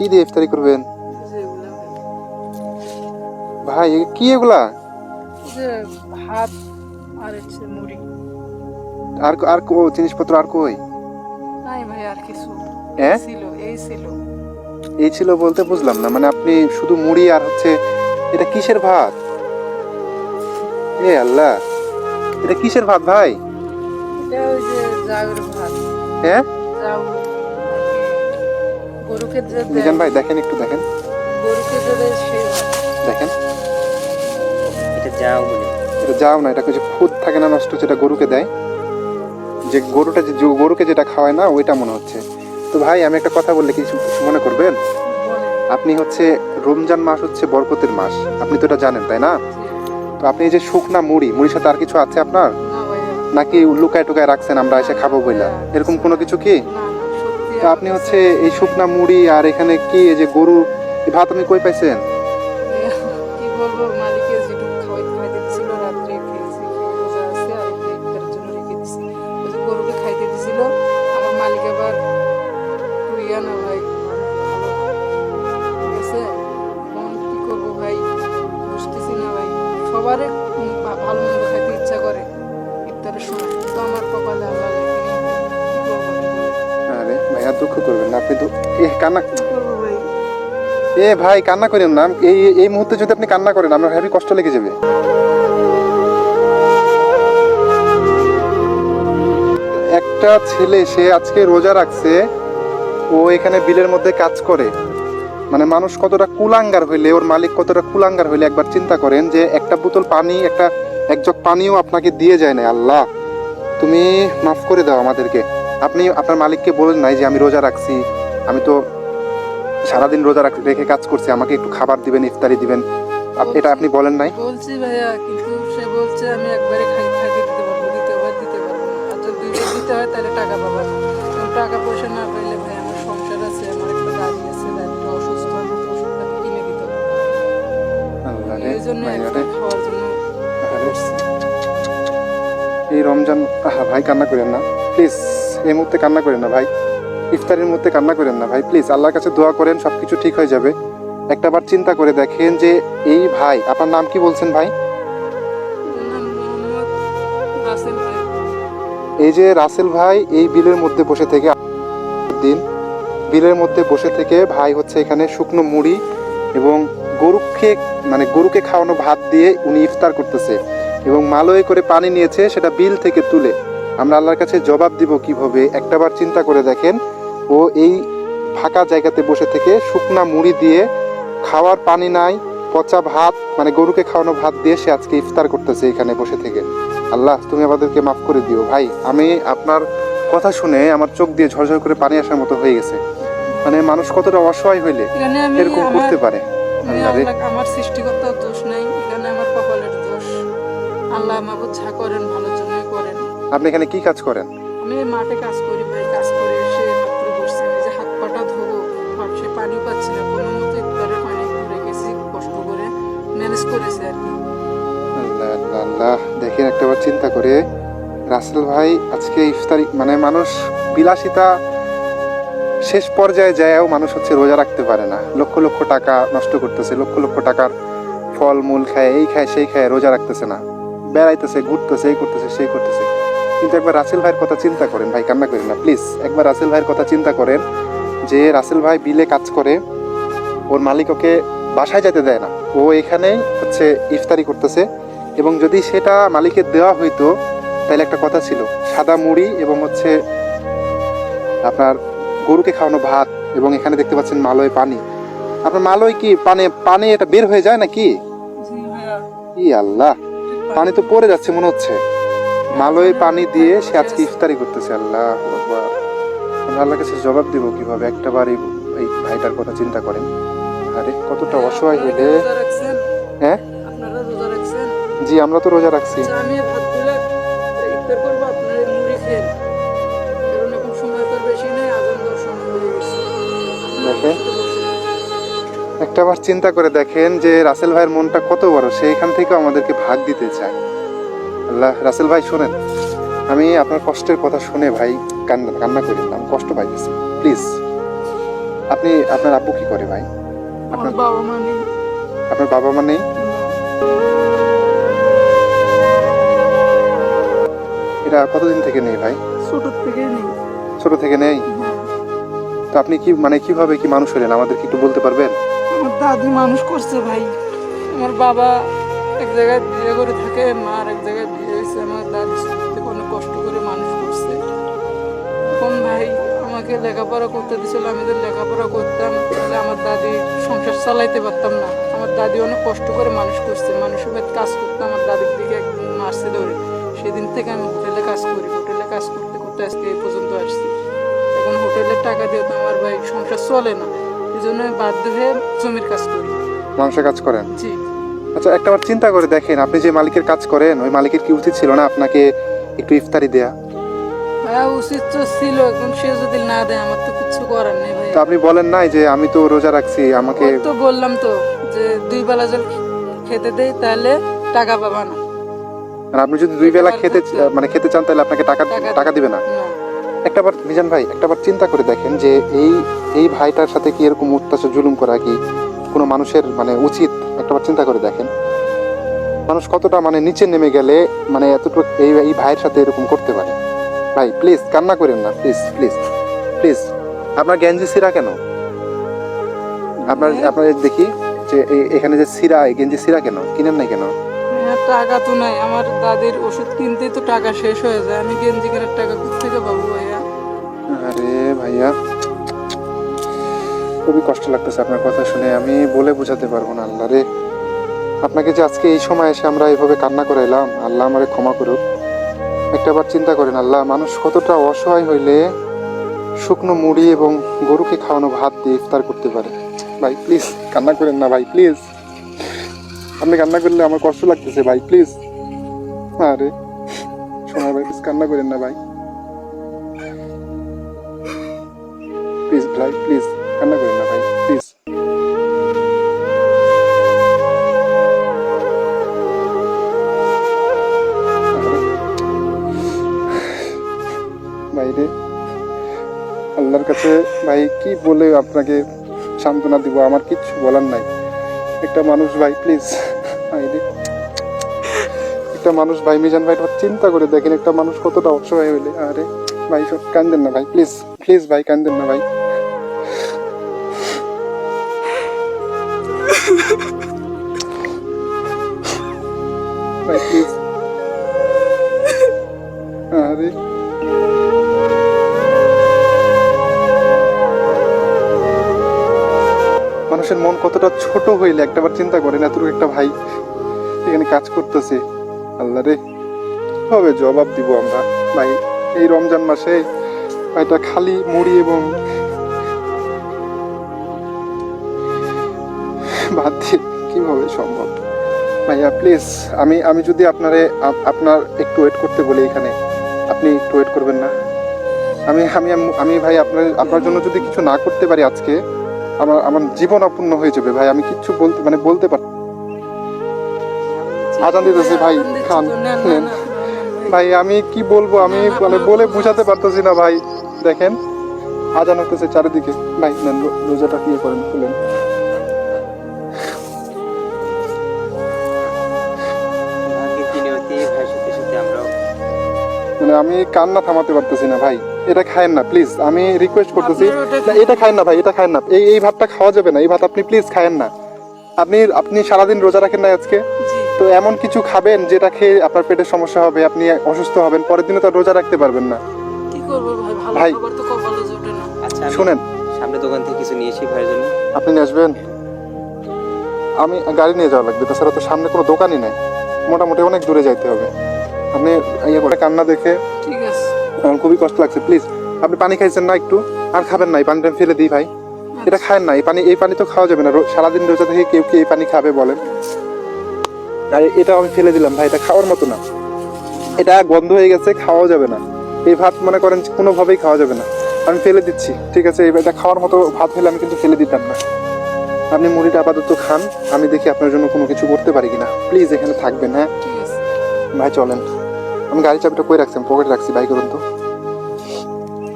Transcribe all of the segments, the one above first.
কি দিয়ে ইফতারি করবেন? ভাই কি এগুলা? ভাত আর হচ্ছে মুড়ি। আর আর কো জিনিসপত্র আর কই? নাই ভাই আর কিছু। হ্যাঁ ছিল এই ছিল। এই ছিল বলতে বুঝলাম না মানে আপনি শুধু মুড়ি আর হচ্ছে এটা কিসের ভাত? এ আল্লাহ এটা কিসের ভাত ভাই? এটা ওই যে জাউর ভাত। হ্যাঁ কি গরুকে মিজান ভাই দেখেন একটু দেখেন। গরুকে দেখেন। এটা যাও বলে। এটা যাও না এটা কিছু খুদ থাকে না নষ্ট যেটা গরুকে দেয়। যে গরুটা যে গরুকে যেটা খাওয়ায় না ওইটা মনে হচ্ছে। তো ভাই আমি একটা কথা বললে কিছু মনে করবেন? আপনি হচ্ছে রমজান মাস হচ্ছে বরকতের মাস। আপনি তো এটা জানেন তাই না? তো আপনি এই যে শুকনা মুড়ি মুড়ির সাথে আর কিছু আছে আপনার? নাকি লুকায় টুকায় রাখছেন আমরা এসে খাব বইলা? এরকম কোনো কিছু কি? আপনি হচ্ছে এই শুকনা মুড়ি আর এখানে কি এই যে গরু ভাত আপনি কই পাইছেন? কি বলব, মালিকে গরুকে মালিক আবার সবারই ভালো মন্দ খাইতে ইচ্ছা করে, ইফতারের সময়। কিন্তু আমার কপালে আল্লাহ বলো? আরে ভাই আর দুঃখ করবেন না আপনি এ কান্না এ ভাই কান্না করেন না। এই এই মুহূর্তে যদি আপনি কান্না করেন আমার হেভি কষ্ট লেগে যাবে। একটা ছেলে সে আজকে রোজা রাখছে ও এখানে বিলের মধ্যে কাজ করে। মানে মানুষ কতটা কুলাঙ্গার হইলে ওর মালিক কতটা কুলাঙ্গার হইলে একবার চিন্তা করেন যে একটা বোতল পানি একটা এক জগ পানিও আপনাকে দিয়ে যায় না আল্লাহ। তুমি মাফ করে দাও আমাদেরকে। আপনি আপনার মালিককে বলেন নাই যে আমি রোজা রাখছি। আমি তো সারাদিন রোজা রাখ- রেখে কাজ করছি আমাকে একটু খাবার দিবেন ইফতারি দিবেন। এটা আপনি বলেন নাই? বলছি ভাইয়া কিন্তু সে বলছে আমি একবারে খাই খাইতে দিতে পারব দ্বিতীয়বার দিতে পারব আর যদি দিতে হয় তাহলে টাকা পাবা। টাকা পয়সা না পাইলে ভাই আমার সংসার আছে আমার একটা গাড়ি আছে গাড়িটা অসুস্থ আমি কিনে দিতে পারব এই জন্য একটা খাওয়ার জন্য। এই রমজান ভাই কান্না করেন না। প্লিজ। এই মুহূর্তে কান্না করেন না ভাই। ইফতারের মধ্যে কান্না করেন না ভাই। প্লিজ আল্লাহর কাছে দোয়া করেন সব কিছু ঠিক হয়ে যাবে। একটাবার চিন্তা করে দেখেন যে এই ভাই আপনার নাম কি বলছেন ভাই। এই যে রাসেল ভাই এই বিলের মধ্যে বসে থেকে দিন। বিলের মধ্যে বসে থেকে ভাই হচ্ছে এখানে শুকনো মুড়ি এবং গরুকে মানে গরুকে খাওয়ানো ভাত দিয়ে উনি ইফতার করতেছে। এবং মালয়ে করে পানি নিয়েছে সেটা বিল থেকে তুলে। আমরা আল্লাহর কাছে জবাব দিব কীভাবে? একটাবার চিন্তা করে দেখেন ও এই ফাঁকা জায়গাতে বসে থেকে শুকনা মুড়ি দিয়ে খাওয়ার পানি নাই পচা ভাত মানে গরুকে খাওয়ানো ভাত দিয়ে সে আজকে ইফতার করতেছে এখানে বসে থেকে। আল্লাহ তুমি আমাদেরকে মাফ করে দিও। ভাই আমি আপনার কথা শুনে আমার চোখ দিয়ে ঝরঝর করে পানি আসার মতো হয়ে গেছে। মানে মানুষ কতটা অসহায় হইলে এরকম করতে পারে। আমার সৃষ্টিকর্তার দোষ নাই এখানে আমার কপালের দোষ। আল্লাহ আমাকে যা করেন করেন আপনি এখানে কি কাজ করেন? আমি মাঠে কাজ করি ভাই কাজ করে এসে মাত্র বসছি আমি যে হাত পাটা সে পাচ্ছি না কোনো মতো পানি কষ্ট করে ম্যানেজ করেছি আর কি। আল্লাহ আল্লাহ আল্লাহ দেখেন একটাবার চিন্তা করে। রাসেল ভাই আজকে ইফতারি মানে মানুষ বিলাসিতা শেষ পর্যায়ে যায়ও মানুষ হচ্ছে রোজা রাখতে পারে না। লক্ষ লক্ষ টাকা নষ্ট করতেছে লক্ষ লক্ষ টাকার ফল মূল খায় এই খায় সেই খায় রোজা রাখতেছে না। বেড়াইতেছে ঘুরতেছে এই করতেছে সেই করতেছে। কিন্তু একবার রাসেল ভাইয়ের কথা চিন্তা করেন। ভাই কান্না করেন না প্লিজ একবার রাসেল ভাইয়ের কথা চিন্তা করেন যে রাসেল ভাই বিলে কাজ করে ওর মালিক ওকে বাসায় যেতে দেয় না। ও এখানেই হচ্ছে ইফতারি করতেছে এবং যদি সেটা মালিকের দেওয়া হইতো তাহলে একটা কথা ছিল সাদা মুড়ি এবং হচ্ছে আপনার গরুকে খাওয়ানো ভাত এবং এখানে দেখতে পাচ্ছেন মালয় পানি। আপনার মালয় কি পানে পানে এটা বের হয়ে যায় নাকি? ই আল্লাহ পানি তো পড়ে যাচ্ছে মনে হচ্ছে। মালয় পানি দিয়ে সে আজকে ইফতারি করতেছে আল্লাহ আল্লাহর কাছে জবাব দিব কীভাবে? একটা বার এই ভাইটার কথা চিন্তা করেন। আরে কতটা অসহায় হইলে হ্যাঁ? জি আমরা তো রোজা রাখছি। আচ্ছা, একটা বার চিন্তা করে দেখেন যে রাসেল ভাইয়ের মনটা কত বড় সে এখান থেকেও আমাদেরকে ভাগ দিতে চায়। আল্লাহ রাসেল ভাই শোনেন আমি আপনার কষ্টের কথা শুনে ভাই কান্না কান্না করি না কষ্ট পাইতেছি। প্লিজ আপনি আপনার আব্বু কি করে ভাই? আপনার বাবা মা নেই। আপনার বাবা মা নেই? এটা কতদিন থেকে নেই ভাই? ছোট থেকে নেই। ছোট থেকে নেই? তো আপনি কি মানে কীভাবে কি মানুষ হলেন? আমাদেরকে একটু বলতে পারবেন? আমার দাদি মানুষ করছে ভাই। আমার বাবা এক জায়গায় বিয়ে করে থাকে মা আর এক জায়গায় বিয়ে হয়েছে আমার দাদি অনেক কষ্ট করে মানুষ করছে। এখন ভাই আমাকে লেখাপড়া করতে দিছিল আমি যদি লেখাপড়া করতাম তাহলে আমার দাদি সংসার চালাইতে পারতাম না। আমার দাদি অনেক কষ্ট করে মানুষ করছে মানুষের বাড়িতে কাজ করতে আমার দাদির দিকে একদিন মারছে ধরে। সেদিন থেকে আমি হোটেলে কাজ করি হোটেলে কাজ করতে করতে আজকে এই পর্যন্ত আসছি। এখন হোটেলের টাকা দিয়ে তো আমার ভাই সংসার চলে না এই জন্য আমি বাধ্য হয়ে জমির কাজ করি। মানুষের কাজ করেন? জি। আচ্ছা একটা বার চিন্তা করে দেখেন আপনি যে মালিকের কাজ করেন ওই মালিকের কি উচিত ছিল না আপনাকে একটু ইফতারি দেয়া? হ্যাঁ উচিত তো ছিল এখন সে যদি না দেয় আমার তো কিছু করার নেই ভাই তো আপনি বলেন নাই যে আমি তো রোজা রাখছি আমাকে তো বললাম তো যে দুই বেলা জল খেতে দেই তাহলে টাকা পাবা না। আর আপনি যদি দুই বেলা খেতে মানে খেতে চান তাহলে আপনাকে টাকা টাকা- দিবে না। না। একটা মিজান ভাই একটা বার চিন্তা করে দেখেন যে এই এই ভাইটার সাথে কি এরকম অত্যাচার জুলুম করা কি? কোনো মানুষের মানে উচিত একটাবার চিন্তা করে দেখেন। মানুষ কতটা মানে নিচে নেমে গেলে মানে এতটুকু এই এই ভাইয়ের সাথে এরকম করতে পারে। ভাই প্লিজ কান্না করেন না প্লিজ প্লিজ প্লিজ আপনার গেঞ্জি সিরা কেন? আপনার আপনার দেখি যে এখানে যে সিরা এই গেঞ্জি সিরা কেন? কিনেন নাই কেন? হ্যাঁ, টাকা তো নাই। আমার দাদির ওষুধ কিনতেই তো টাকা শেষ হয়ে যায়। আমি গেঞ্জি কেনার টাকা থেকে পাবো ভাইয়া? আরে ভাইয়া খুবই কষ্ট লাগতেছে আপনার কথা শুনে। আমি বলে বোঝাতে পারব না আল্লাহ রে আপনাকে যে আজকে এই সময় এসে আমরা এইভাবে কান্না করাইলাম, আল্লাহ আমারে ক্ষমা করুক। একটা বার চিন্তা করেন আল্লাহ, মানুষ কতটা অসহায় হইলে শুকনো মুড়ি এবং গরুকে খাওয়ানো ভাত দিয়ে ইফতার করতে পারে। ভাই প্লিজ কান্না করেন না ভাই প্লিজ আপনি কান্না করলে আমার কষ্ট লাগতেছে ভাই প্লিজ আরে শোনা ভাই প্লিজ কান্না করেন না ভাই। প্লিজ ভাই প্লিজ কান্না করেন না ভাই প্লিজ বাইরে আল্লাহর কাছে ভাই কি বলে আপনাকে সান্ত্বনা দিব? আমার কিচ্ছু বলার নাই। একটা মানুষ ভাই প্লিজ বাইরে একটা মানুষ ভাই, মিজান ভাই চিন্তা করে দেখেন একটা মানুষ কতটা অসহায় হইলে। আরে, ভাই, সব কান্দেন না ভাই প্লিজ প্লিজ ভাই, কান্দেন না ভাই। মানুষের মন কতটা ছোট হইলে একটাবার চিন্তা করেন, এতটুকু একটা ভাই এখানে কাজ করতেছে। আল্লাহ রে হবে জবাব দিব আমরা? ভাই, এই রমজান মাসে ভাইটা খালি মুড়ি এবং ভাত দিয়ে কীভাবে সম্ভব? ভাইয়া প্লিজ আমি আমি যদি আপনারে আপনার একটু ওয়েট করতে বলি এখানে। আপনি একটু ওয়েট করবেন না। আমি আমি আমি ভাই আপনার আপনার জন্য যদি কিছু না করতে পারি আজকে আমার আমার জীবন অপূর্ণ হয়ে যাবে ভাই আমি কিচ্ছু বলতে মানে বলতে পার আজান দিতেছে ভাই খান ভাই আমি কি বলব আমি মানে বলে বুঝাতে পারতেছি না ভাই দেখেন। আজান হতেছে চারিদিকে। ভাই নেন রোজাটা কি করেন খুলেন মানে আমি কান্না থামাতে পারতেছি না ভাই। এটা খায়েন না প্লিজ আমি রিকোয়েস্ট করতেছি। না, এটা খায়েন না ভাই এটা খায়েন না। এই এই ভাতটা খাওয়া যাবে না এই ভাত আপনি প্লিজ খায়েন না। আপনি আপনি সারাদিন রোজা রাখেন না আজকে? তো এমন কিছু খাবেন যেটা খেয়ে আপনার পেটের সমস্যা হবে আপনি অসুস্থ হবেন পরের দিনে তো আর রোজা রাখতে পারবেন না। ভাই? আচ্ছা শুনেন। সামনে দোকান থেকে কিছু নিয়েছি ভাইয়ের জন্য। আপনি নিয়ে আসবেন? আমি গাড়ি নিয়ে যাওয়া লাগবে তাছাড়া তো সামনে কোনো দোকানই নেই। মোটামুটি অনেক দূরে যাইতে হবে। আপনি ইয়ে করে কান্না দেখে ঠিক আছে। আমার খুবই কষ্ট লাগছে প্লিজ আপনি পানি খাইছেন না একটু? আর খাবেন না এই পানিটা ফেলে দিই ভাই। এটা খায়েন না এই পানি এই পানি তো খাওয়া যাবে না। সারাদিন রোজা থেকে কেউ কি এই পানি খাবে বলেন? আর এটা আমি ফেলে দিলাম ভাই এটা খাওয়ার মতো না। এটা গন্ধ হয়ে গেছে খাওয়া যাবে না। এই ভাত মনে করেন যে কোনোভাবেই খাওয়া যাবে না। আমি ফেলে দিচ্ছি ঠিক আছে? এটা খাওয়ার মতো ভাত হলে আমি কিন্তু ফেলে দিতাম না। আপনি মুড়িটা আপাতত খান আমি দেখি আপনার জন্য কোনো কিছু করতে পারি কিনা। প্লিজ এখানে থাকবেন হ্যাঁ? ঠিক আছে। ভাই চলেন। আমি গাড়ি চাবিটা কই রাখছি? পকেটে রাখছি বাই করুন তো।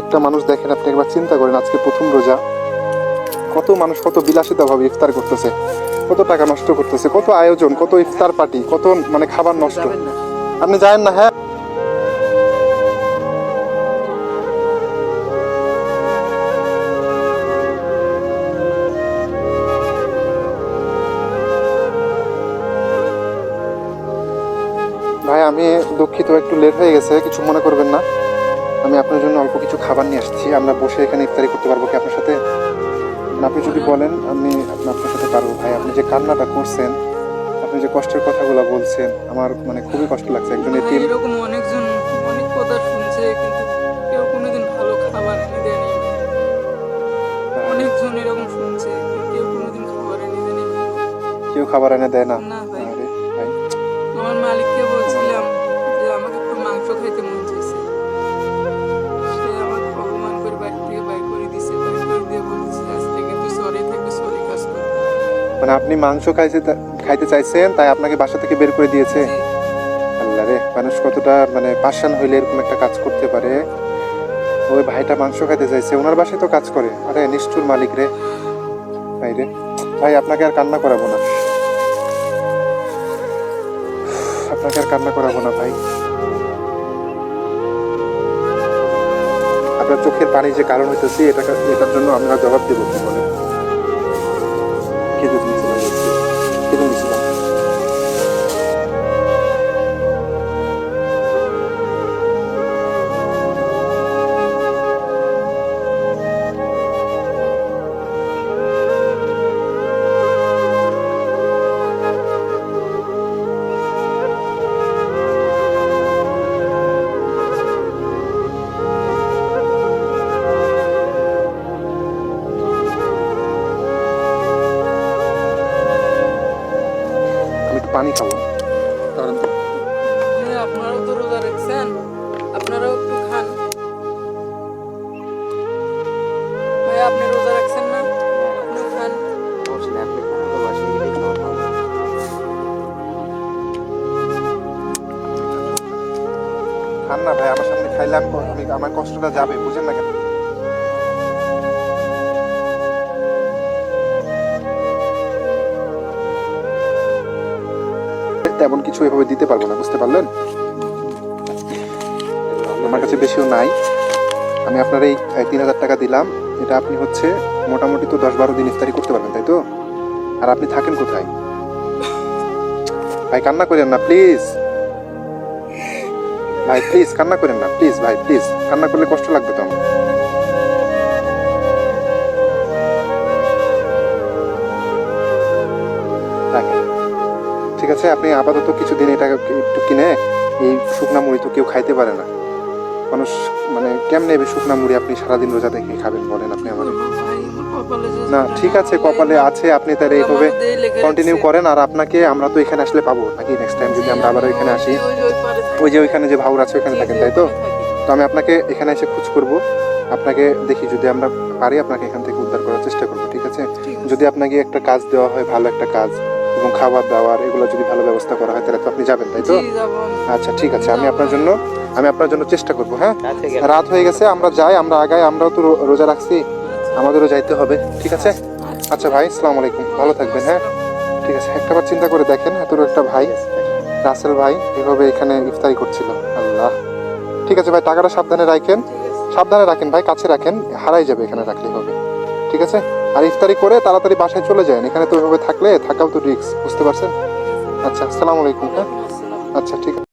একটা মানুষ দেখেন আপনি একবার চিন্তা করেন আজকে প্রথম রোজা। কত মানুষ কত বিলাসিতা ভাবে ইফতার করতেছে। কত টাকা নষ্ট করতেছে কত আয়োজন কত ইফতার পার্টি কত মানে খাবার নষ্ট। আপনি জানেন না হ্যাঁ? দুঃখিত একটু লেট হয়ে গেছে কিছু মনে করবেন না। আমি আপনার জন্য অল্প কিছু খাবার নিয়ে আসছি। আমরা বসে এখানে ইফতারি করতে পারব কি আপনার সাথে? না, আপনি যদি বলেন আমি আপনার সাথে পারব ভাই। আপনি যে কান্নাটা করছেন আপনি যে কষ্টের কথাগুলো বলছেন আমার মানে খুবই কষ্ট লাগছে। একজন এরকম অনেকজন অনেক কথা শুনছে কিন্তু কেউ কোনোদিন ভালো খাবার এনে দেয়নি অনেকজন এরকম শুনছে কেউ কোনোদিন খাবার এনে দেয়নি কেউ খাবার এনে দেয় না। মানে আপনি মাংস খাইছে খাইতে চাইছেন তাই আপনাকে বাসা থেকে বের করে দিয়েছে। আল্লাহ রে মানুষ কতটা মানে পাশান হইলে এরকম একটা কাজ করতে পারে। ওই ভাইটা মাংস খাইতে চাইছে ওনার বাসায় তো কাজ করে। আরে নিষ্ঠুর মালিক রে। ভাই রে ভাই আপনাকে আর কান্না করাবো না। আপনাকে আর কান্না করাবো না ভাই। আপনার চোখের পানি যে কারণ হইতেছে এটা এটার জন্য আমরা জবাব দেবো কি বলে পানি খাব। আপনারাও তো রোজা রাখছেন আপনারাও একটু খান। ভাই আপনি রোজা রাখছেন না? আপনিও খান। খান না ভাই আমার সামনে খাইলে আমি আমার কষ্টটা যাবে বুঝেন না কেন? তেমন কিছু এভাবে দিতে পারব না, বুঝতে পারলেন? আমার কাছে বেশিও নাই। আমি আপনার এই তিন হাজার টাকা দিলাম। এটা আপনি হচ্ছে মোটামুটি তো দশ বারো দিন ইফতারি করতে পারবেন, তাই তো? আর আপনি থাকেন কোথায়? ভাই, কান্না করেন না, প্লিজ। ভাই, প্লিজ, কান্না করেন না, প্লিজ, ভাই, প্লিজ। কান্না করলে কষ্ট লাগবে তো আমার। আছে আপনি আপাতত কিছুদিন এটা একটু কিনে এই শুকনা মুড়ি তো কেউ খাইতে পারে না। মানুষ মানে কেমনে শুকনা মুড়ি আপনি সারাদিন রোজা দেখে খাবেন বলেন আপনি যে না ঠিক আছে কপালে আছে আপনি তাহলে এইভাবে কন্টিনিউ করেন আর আপনাকে আমরা তো এখানে আসলে পাবো নাকি নেক্সট টাইম যদি আমরা আবার এখানে আসি। ওই যে ওইখানে যে ভাউর আছে ওইখানে থাকেন তাই তো? তো আমি আপনাকে এখানে এসে খোঁজ করব। আপনাকে দেখি যদি আমরা পারি আপনাকে এখান থেকে উদ্ধার করার চেষ্টা করব ঠিক আছে। যদি আপনাকে একটা কাজ দেওয়া হয় ভালো একটা কাজ এবং খাবার দাবার এগুলো যদি ভালো ব্যবস্থা করা হয় তাহলে তো আপনি যাবেন তাই তো। আচ্ছা ঠিক আছে। আমি আপনার জন্য আমি আপনার জন্য চেষ্টা করব হ্যাঁ? রাত হয়ে গেছে আমরা যাই আমরা আগাই আমরাও তো রোজা রাখছি আমাদেরও যাইতে হবে ঠিক আছে? আচ্ছা ভাই আসসালামু আলাইকুম ভালো থাকবেন হ্যাঁ? ঠিক আছে একটাবার চিন্তা করে দেখেন এত একটা ভাই রাসেল ভাই এভাবে এখানে ইফতারি করছিল আল্লাহ। ঠিক আছে ভাই টাকাটা সাবধানে রাখেন সাবধানে রাখেন ভাই কাছে রাখেন হারাই যাবে এখানে রাখলেই হবে ঠিক আছে? আর ইফতারি করে তাড়াতাড়ি বাসায় চলে যায় এখানে তো ওইভাবে থাকলে থাকাও তো রিক্স বুঝতে পারছেন? আচ্ছা আসসালামু আলাইকুম হ্যাঁ? আচ্ছা ঠিক আছে।